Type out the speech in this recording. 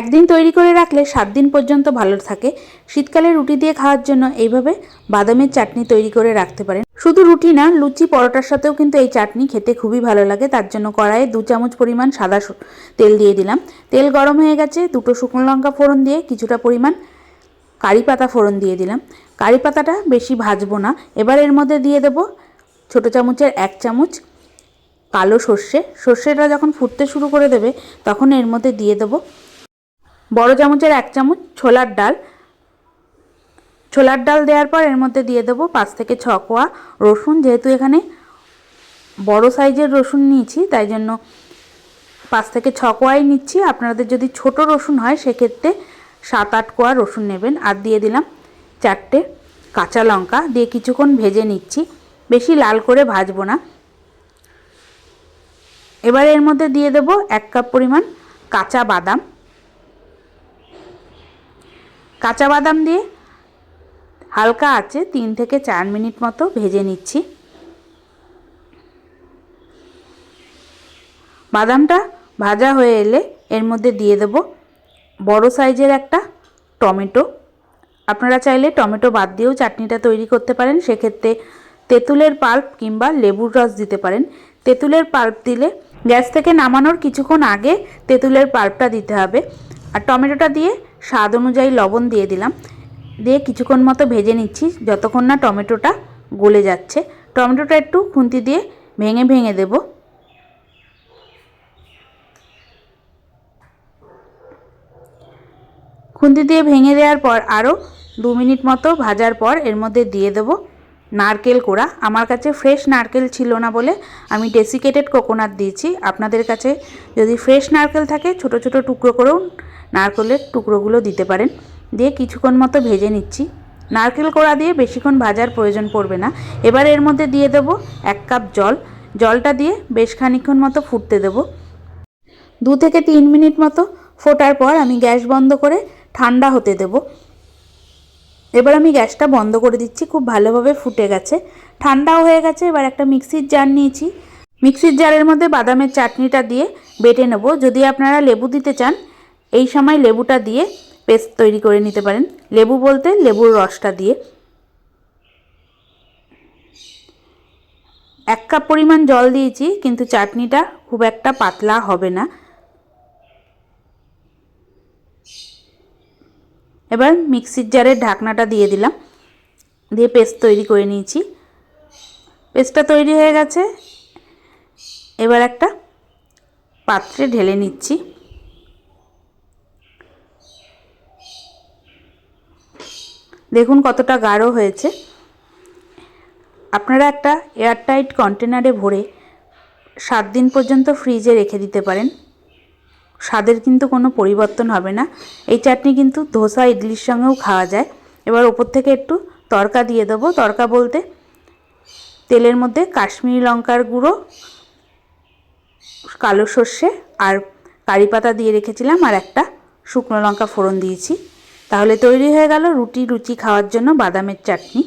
একদিন তৈরি করে রাখলে সাত দিন পর্যন্ত ভালো থাকে। শীতকালে রুটি দিয়ে খাওয়ার জন্য এইভাবে বাদামের চাটনি তৈরি করে রাখতে পারেন। শুধু রুটি না, লুচি, পরোটার সাথেও কিন্তু এই চাটনি খেতে খুবই ভালো লাগে। তার জন্য কড়াইয়ে দু চামচ পরিমাণ সাদা তেল দিয়ে দিলাম। তেল গরম হয়ে গেছে, দুটো শুকনো লঙ্কা ফোড়ন দিয়ে কিছুটা পরিমাণ কারি পাতা ফোড়ন দিয়ে দিলাম। কারি পাতাটা বেশি ভাজবো না। এবার এর মধ্যে দিয়ে দেব ছোটো চামচের এক চামচ কালো সর্ষে। সর্ষেটা যখন ফুটতে শুরু করে দেবে, তখন এর মধ্যে দিয়ে দেবো বড় চামচের এক চামচ ছোলার ডাল। ছোলার ডাল দেওয়ার পর এর মধ্যে দিয়ে দেবো পাঁচ থেকে ছ কোয়া রসুন। যেহেতু এখানে বড় সাইজের রসুন নিয়েছি, তাই জন্য পাঁচ থেকে ছ কোয়াই নিচ্ছি। আপনাদের যদি ছোট রসুন হয়, সেক্ষেত্রে সাত আট কোয়া রসুন নেবেন। আর দিয়ে দিলাম চারটে কাঁচা লঙ্কা। দিয়ে কিছুক্ষণ ভেজে নিচ্ছি। বেশি লাল করে ভাজবো না। এবার এর মধ্যে দিয়ে দেব এক কাপ পরিমাণ কাঁচা বাদাম। কাঁচা বাদাম দিয়ে হালকা আছে তিন থেকে চার মিনিট মতো ভেজে নিচ্ছি। বাদামটা ভাজা হয়ে এলে এর মধ্যে দিয়ে দেব বড় সাইজের একটা টমেটো। আপনারা চাইলে টমেটো বাদ দিয়েও চাটনিটা তৈরি করতে পারেন, সেক্ষেত্রে তেঁতুলের পাল্প কিংবা লেবুর রস দিতে পারেন। তেঁতুলের পাল্প দিলে গ্যাস থেকে নামানোর কিছুক্ষণ আগে তেঁতুলের পাল্পটা দিতে হবে। আর টমেটোটা দিয়ে স্বাদ অনুযায়ী লবণ দিয়ে দিলাম। দিয়ে কিছুক্ষণ মতো ভেজে নিচ্ছি, যতক্ষণ না টমেটোটা গলে যাচ্ছে। টমেটোটা একটু খুন্তি দিয়ে ভেঙে ভেঙে দেবো। খুন্তি দিয়ে ভেঙে দেওয়ার পর আরও দু মিনিট মতো ভাজার পর এর মধ্যে দিয়ে দেবো। নারকেল কোড়া। আমার কাছে ফ্রেশ নারকেল ছিল না বলে আমি ডেসিকেটেড কোকোনাট দিয়েছি। আপনাদের কাছে যদি ফ্রেশ নারকেল থাকে, ছোট ছোট টুকরো করেও নারকেলের টুকরোগুলো দিতে পারেন। দিয়ে কিছুক্ষণ মতো ভেজে নিচ্ছি। নারকেল কোড়া দিয়ে বেশিক্ষণ ভাজার প্রয়োজন পড়বে না। এবার এর মধ্যে দিয়ে দেবো এক কাপ জল। জলটা দিয়ে বেশ খানিক্ষণ মতো ফুটতে দেবো। দু থেকে তিন মিনিট মতো ফোটার পর আমি গ্যাস বন্ধ করে ঠান্ডা হতে দেব। এবার আমি গ্যাসটা বন্ধ করে দিচ্ছি, খুব ভালোভাবে ফুটে গেছে। ঠান্ডাও হয়ে গেছে, এবার একটা মিক্সির জার নিয়েছি। মিক্সির জারের মধ্যে বাদামের চাটনিটা দিয়ে বেটে নেব। যদি আপনারা লেবু দিতে চান, এই সময় লেবুটা দিয়ে পেস্ট তৈরি করে নিতে পারেন। লেবু বলতে লেবুর রসটা দিয়ে। এক কাপ পরিমাণ জল দিয়েছি, কিন্তু চাটনিটা খুব একটা পাতলা হবে না। এবার মিক্সির জারের ঢাকনাটা দিয়ে দিলাম। দিয়ে পেস্ট তৈরি করে নিয়েছি। পেস্টটা তৈরি হয়ে গেছে। এবার একটা পাত্রে ঢেলে নিচ্ছি। দেখুন কতটা গাঢ় হয়েছে। আপনারা একটা এয়ারটাইট কন্টেনারে ভরে সাত দিন পর্যন্ত ফ্রিজে রেখে দিতে পারেন। স্বাদের কিন্তু কোনো পরিবর্তন হবে না। এই চাটনি কিন্তু ধোসা, ইডলির সঙ্গেও খাওয়া যায়। এবার ওপর থেকে একটু তরকা দিয়ে দেবো। তরকা বলতে তেলের মধ্যে কাশ্মীরি লঙ্কার গুঁড়ো, কালো সর্ষে আর কারি পাতা দিয়ে রেখেছিলাম আর একটা শুকনো লঙ্কা ফোড়ন দিয়েছি। তাহলে তৈরি হয়ে গেল রুটি রুচি খাওয়ার জন্য বাদামের চাটনি।